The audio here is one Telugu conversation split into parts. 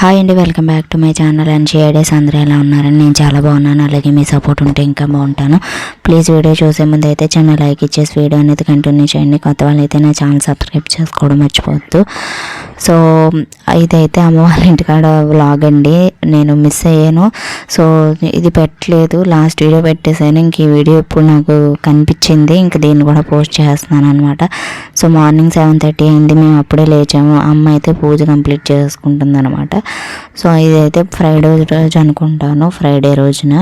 హాయ్ అండి welcome back to my channel and షేడేస్ అందరూ ఎలా ఉన్నారని నేను చాలా బాగున్నాను. అలాగే మీ సపోర్ట్ ఉంటే ఇంకా బాగుంటాను. ప్లీజ్ వీడియో చూసే ముందు అయితే చిన్న లైక్ ఇచ్చేసి వీడియో అనేది కంటిన్యూ చేయండి. కొత్త వాళ్ళు అయితే నా ఛానల్ సబ్స్క్రైబ్ చేసుకోవడం మర్చిపోవద్దు. సో ఇదైతే అమ్మ వాళ్ళ ఇంటికాడ వ్లాగ్ అండి. నేను మిస్ అయ్యాను. సో ఇది పెట్టలేదు. లాస్ట్ వీడియో పెట్టేసాను ఇంక ఈ వీడియో ఇప్పుడు నాకు కనిపించింది. ఇంక దీన్ని కూడా పోస్ట్ చేస్తున్నాను అనమాట సో మార్నింగ్ సెవెన్ థర్టీ అయింది. మేము అప్పుడే లేచాము. అమ్మ అయితే పూజ కంప్లీట్ చేసుకుంటుంది అనమాట సో ఇదైతే ఫ్రైడే రోజు అనుకుంటాను ఫ్రైడే రోజున.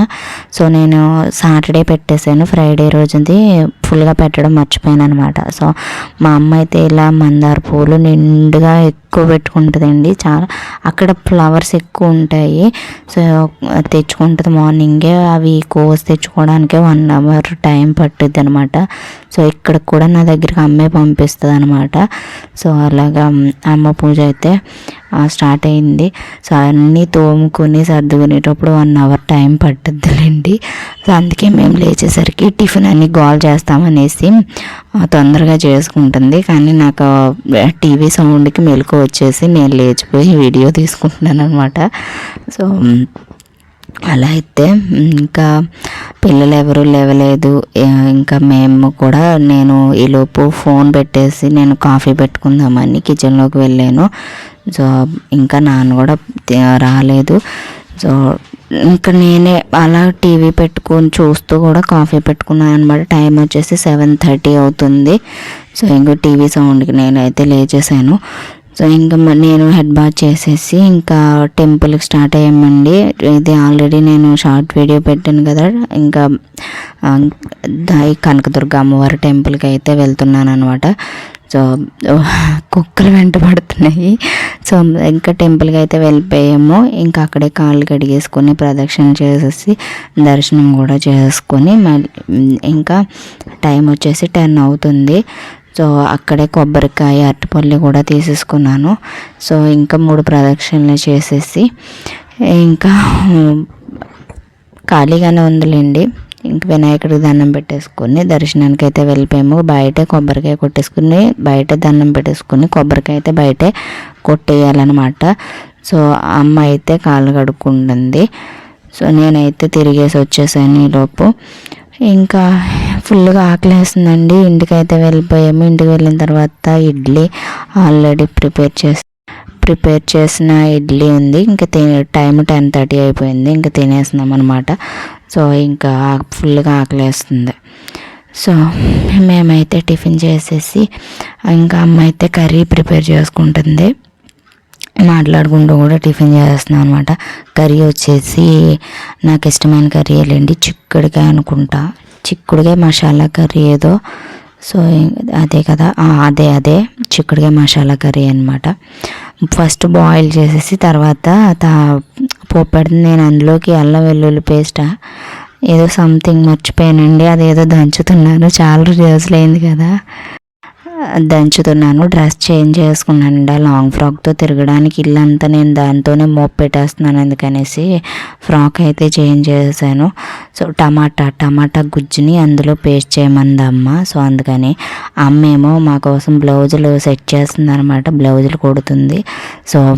సో నేను సాటర్డే పెట్టేశాను ఫ్రైడే రోజుది ఫుల్గా పెట్టడం మర్చిపోయాను అనమాట సో మా అమ్మ అయితే ఇలా మందార పూలు నిండుగా ఎక్కువ పెట్టుకుంటుందండి. చాలా అక్కడ ఫ్లవర్స్ ఎక్కువ ఉంటాయి. సో తెచ్చుకుంటుంది మార్నింగే అవి కోసి తెచ్చుకోవడానికే వన్ అవర్ టైం పట్టుద్ది అనమాట సో ఇక్కడ కూడా నా దగ్గరికి అమ్మే పంపిస్తుంది అనమాట సో అలాగా అమ్మ పూజ అయితే స్టార్ట్ అయింది. సో అన్నీ తోముకొని సర్దుకునేటప్పుడు వన్ అవర్ టైం పట్టుద్దిలేండి. సో అందుకే మేము లేచేసరికి టిఫిన్ అన్ని గోల్ చేస్తామనేసి తొందరగా చేసుకుంటుంది. కానీ నాకు టీవీ సౌండ్కి మెలకు వచ్చేసి నేను లేచిపోయి వీడియో తీసుకుంటున్నాను అనమాట సో అలా అయితే ఇంకా పిల్లలు ఎవరు లేవలేదు. ఇంకా మేము కూడా నేను ఈలోపు ఫోన్ పెట్టేసి నేను కాఫీ పెట్టుకుందామని కిచెన్లోకి వెళ్ళాను. సో ఇంకా నాన్న కూడా రాలేదు. సో ఇంకా నేనే అలా టీవీ పెట్టుకొని చూస్తూ కూడా కాఫీ పెట్టుకున్నాను అనమాట టైం వచ్చేసి సెవెన్ థర్టీ అవుతుంది. సో ఇంకా టీవీ సౌండ్కి నేనైతే లేచేసాను. సో ఇంకా నేను హెడ్ బాత్ చేసేసి ఇంకా టెంపుల్కి స్టార్ట్ అయ్యామండి. ఇది ఆల్రెడీ నేను షార్ట్ వీడియో పెట్టాను కదా. ఇంకా కనకదుర్గ అమ్మవారి టెంపుల్కి అయితే వెళ్తున్నాను అనమాట సో కుక్కలు వెంట పడుతున్నాయి. సో ఇంకా టెంపుల్కి అయితే వెళ్ళిపోయాము. ఇంకా అక్కడే కాళ్ళు కడిగేసుకొని ప్రదక్షిణ చేసేసి దర్శనం కూడా చేసుకొని మళ్ళీ ఇంకా టైం వచ్చేసి టెన్ అవుతుంది. సో అక్కడే కొబ్బరికాయ అరటిపల్లి కూడా తీసేసుకున్నాను. సో ఇంకా మూడు ప్రదక్షిణలు చేసేసి ఇంకా ఖాళీగానే ఉందిలేండి. ఇంక వినాయకుడికి దండం పెట్టేసుకుని దర్శనానికి అయితే వెళ్ళిపోయాము. బయట కొబ్బరికాయ కొట్టేసుకుని బయట దండం పెట్టేసుకుని కొబ్బరికాయ అయితే బయటే కొట్టేయాలన్నమాట. సో అమ్మ అయితే కాళ్ళు కడుక్కుంటుంది. సో నేనైతే తిరిగేసి వచ్చేసాను ఈలోపు ఇంకా ఫుల్గా ఆకలేస్తుందండి. ఇంటికైతే వెళ్ళిపోయాము. ఇంటికి వెళ్ళిన తర్వాత ఇడ్లీ ఆల్రెడీ ప్రిపేర్ చేసి ప్రిపేర్ చేసిన ఇడ్లీ ఉంది. ఇంకా తినే టైం టెన్ థర్టీ అయిపోయింది. ఇంకా తినేస్తున్నాం అనమాట సో ఇంకా ఫుల్గా ఆకలేస్తుంది. సో మేమైతే టిఫిన్ చేసేసి ఇంకా అమ్మ అయితే కర్రీ ప్రిపేర్ చేసుకుంటుంది. మాట్లాడుకుంటూ కూడా టిఫిన్ చేస్తున్నాం అనమాట కర్రీ వచ్చేసి నాకు ఇష్టమైన కర్రీ వెళ్ళండి చిక్కుడుకాయ అనుకుంటా. చిక్కుడుకాయ మసాలా కర్రీ ఏదో. సో అదే కదా. అదే అదే. చిక్కుడుకాయ మసాలా కర్రీ అనమాట ఫస్ట్ బాయిల్ చేసేసి తర్వాత పోపు నేను అందులోకి అల్లం వెల్లుల్లి పేస్ట్? ఏదో సంథింగ్ మర్చిపోయానండి. అదేదో దంచుతున్నాను చాలా రోజులైంది కదా. దంచుతున్నాను. డ్రెస్ చేంజ్ చేసుకున్నాను ఆ లాంగ్ ఫ్రాక్తో తిరగడానికి ఇల్లంతా నేను దాంతోనే మోపు పెట్టేస్తున్నాను అందుకనేసి ఫ్రాక్ అయితే చేంజ్ చేశాను. సో టమాటా టమాటా గుజ్జుని అందులో పేస్ట్ చేయమంది అమ్మ సో అందుకని అమ్మ ఏమో మా కోసం బ్లౌజులు సెట్ చేస్తుంది అనమాట బ్లౌజులు కుడుతుంది. సో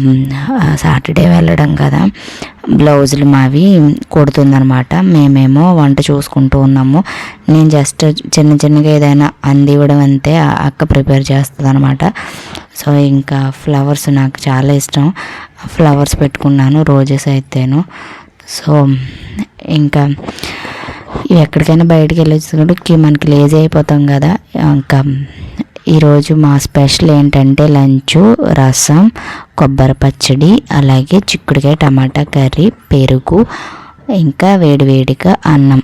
సాటర్డే వెళ్ళడం కదా. బ్లౌజులు మావి కుడుతుందనమాట మేమేమో వంట చూసుకుంటూ ఉన్నాము. నేను జస్ట్ చిన్న చిన్నగా ఏదైనా అందివ్వడం అంతే అక్క ప్రిపేర్ చేస్తుంది అనమాట సో ఇంకా ఫ్లవర్స్ నాకు చాలా ఇష్టం. ఫ్లవర్స్ పెట్టుకున్నాను రోజెస్ అయితేను. సో ఇంకా ఎక్కడికైనా బయటకు వెళ్ళొచ్చి మనకి లేజీ అయిపోతాం కదా. ఇంకా ఈరోజు మా స్పెషల్ ఏంటంటే లంచ్ రసం కొబ్బరి పచ్చడి అలాగే చిక్కుడుకాయ టమాటా కర్రీ పెరుగు ఇంకా వేడివేడిగా అన్నం.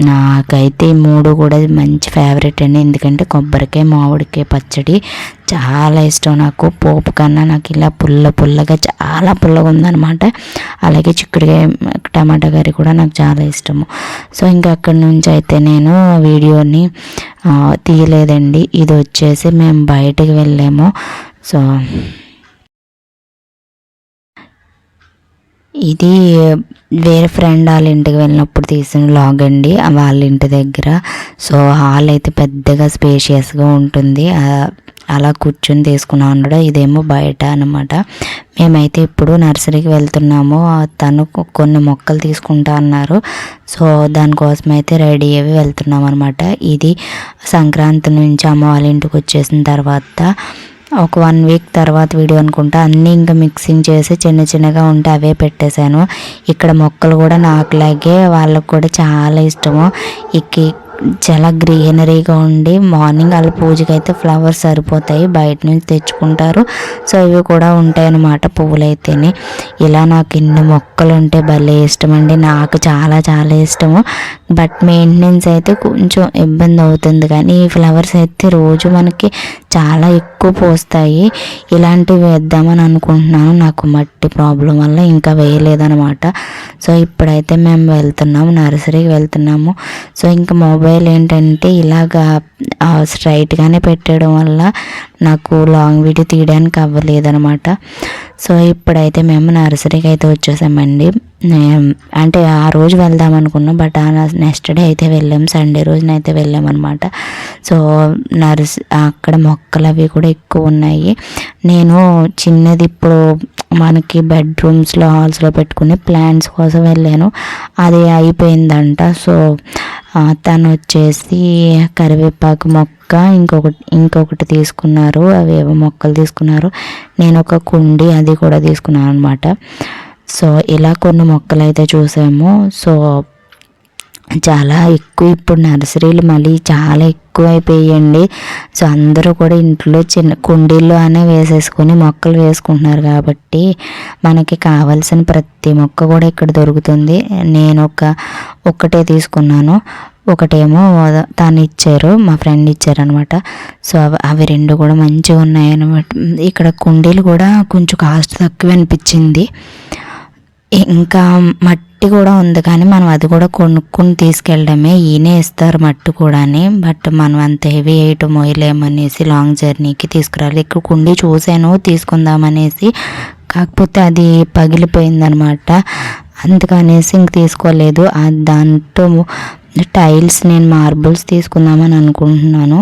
నాకైతే ఈ మూడు కూడా మంచి ఫేవరెట్ అండి. ఎందుకంటే కొబ్బరికాయ మామిడికాయ పచ్చడి చాలా ఇష్టం నాకు. పోపు కన్నా నాకు ఇలా పుల్ల పుల్లగా చాలా పుల్లగా ఉందన్నమాట. అలాగే చిక్కుడుకాయ టమాటా కర్రీ కూడా నాకు చాలా ఇష్టము. సో ఇంకా అక్కడి నుంచి అయితే నేను వీడియోని తీయలేదండి. ఇది వచ్చేసి మేము బయటకు వెళ్ళాము. సో ఇది వేరే ఫ్రెండ్ వాళ్ళ ఇంటికి వెళ్ళినప్పుడు తీసిన లాగ్ అండి. వాళ్ళ ఇంటి దగ్గర. సో హాల్ అయితే పెద్దగా స్పేషియస్గా ఉంటుంది. అలా కూర్చొని తీసుకున్నాం అన్నాడు ఇదేమో బయట అనమాట మేమైతే ఇప్పుడు నర్సరీకి వెళ్తున్నాము. తను కొన్ని మొక్కలు తీసుకుంటా అన్నారు. సో దానికోసం అయితే రెడీ అయ్యి వెళ్తున్నాం అనమాట ఇది సంక్రాంతి నుంచి అమ్మ వాళ్ళ ఇంటికి వచ్చేసిన తర్వాత ఒక వన్ వీక్ తర్వాత వీడియో అనుకుంటా అన్నీ ఇంకా మిక్సింగ్ చేసి చిన్న చిన్నగా ఉంటే అవే పెట్టేశాను. ఇక్కడ మొక్కలు కూడా నాకులాగే వాళ్ళకు కూడా చాలా ఇష్టము. ఇక చాలా గ్రీనరీగా ఉండి మార్నింగ్ వాళ్ళ పూజకి అయితే ఫ్లవర్స్ సరిపోతాయి బయట నుంచి తెచ్చుకుంటారు. సో ఇవి కూడా ఉంటాయి అన్నమాట పువ్వులు అయితేనే ఇలా నాకు ఇన్ని మొక్కలు ఉంటే భలే ఇష్టం అండి నాకు చాలా చాలా ఇష్టము. బట్ మెయింటెనెన్స్ అయితే కొంచెం ఇబ్బంది అవుతుంది. కానీ ఈ ఫ్లవర్స్ అయితే రోజు మనకి చాలా ఎక్కువ పోస్తాయి. ఇలాంటివి వేద్దామని అనుకుంటున్నాను. నాకు మట్టి ప్రాబ్లం వల్ల ఇంకా వేయలేదనమాట సో ఇప్పుడైతే మేము వెళ్తున్నాము. నర్సరీకి వెళ్తున్నాము. సో ఇంకా మొబైల్ ఏంటంటే ఇలాగా స్ట్రైట్గానే పెట్టడం వల్ల నాకు లాంగ్ వీడియో తీయడానికి అవ్వలేదనమాట సో ఇప్పుడైతే మేము నర్సరీకి అయితే వచ్చేసామండి. అంటే ఆ రోజు వెళ్దాం అనుకున్నాం బట్ ఆ నెక్స్ట్ డే అయితే వెళ్ళాం. సండే రోజున అయితే సో నర్స్ అక్కడ మొక్కలు అవి కూడా ఎక్కువ ఉన్నాయి. నేను చిన్నది ఇప్పుడు మనకి బెడ్రూమ్స్లో హాల్స్లో పెట్టుకునే ప్లాంట్స్ కోసం వెళ్ళాను. అది అయిపోయిందంట. సో తను వచ్చేసి కరివేపాకు మొక్క ఇంకొకటి ఇంకొకటి తీసుకున్నారు. అవి ఏవో మొక్కలు తీసుకున్నారు. నేను ఒక కుండి అది కూడా తీసుకున్నాను అనమాట సో ఇలా కొన్ని మొక్కలు అయితే చూసాము. సో చాలా ఎక్కువ ఇప్పుడు నర్సరీలు మళ్ళీ చాలా ఎక్కువ అయిపోయాయండి సో అందరూ కూడా ఇంట్లో చిన్న కుండీల్లో అనే వేసేసుకొని మొక్కలు వేసుకుంటున్నారు కాబట్టి మనకి కావాల్సిన ప్రతి మొక్క కూడా ఇక్కడ దొరుకుతుంది. నేను ఒక ఒక్కటే తీసుకున్నాను. ఒకటేమో తను ఇచ్చారు మా ఫ్రెండ్ ఇచ్చారనమాట. సో అవి అవి రెండు కూడా మంచిగా ఉన్నాయి అనమాట ఇక్కడ కుండీలు కూడా కొంచెం కాస్ట్ తక్కువ అనిపించింది. ఇంకా మట్టి కూడా ఉంది కానీ మనం అది కూడా కొనుక్కొని తీసుకెళ్ళడమే. ఈయనే ఇస్తారు మట్టి కూడాని. బట్ మనం అంత హెవీ వేయటం మోయలేమనేసి లాంగ్ జర్నీకి తీసుకురాలి. ఇక్కడ కుండి చూశాను తీసుకుందామనేసి. కాకపోతే అది పగిలిపోయిందనమాట. అందుకనేసి ఇంక తీసుకోలేదు. దాంతో దాంట్లో టైల్స్ నేను మార్బుల్స్ తీసుకుందామని అనుకుంటున్నాను.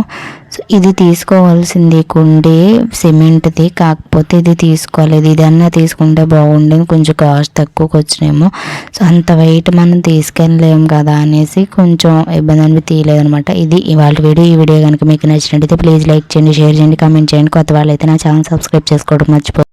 సో ఇది తీసుకోవాల్సింది కుండే సిమెంట్ది కాకపోతే ఇది తీసుకోలేదు. ఇదన్నా తీసుకుంటే బాగుండేది కొంచెం కాస్ట్ తక్కువకి వచ్చినేమో. సో అంత వెయిట్ మనం తీసుకెళ్ళలేము కదా అనేసి కొంచెం ఇబ్బంది అనిపి తీయలేదనమాట ఇది ఇవాళ వీడియో ఈ వీడియో కనుక మీకు నచ్చినట్టయితే ప్లీజ్ లైక్ చేయండి షేర్ చేయండి కామెంట్ చేయండి. కొత్త వాళ్ళైతే నా ఛానల్ సబ్స్క్రైబ్ చేసుకోవడం మర్చిపో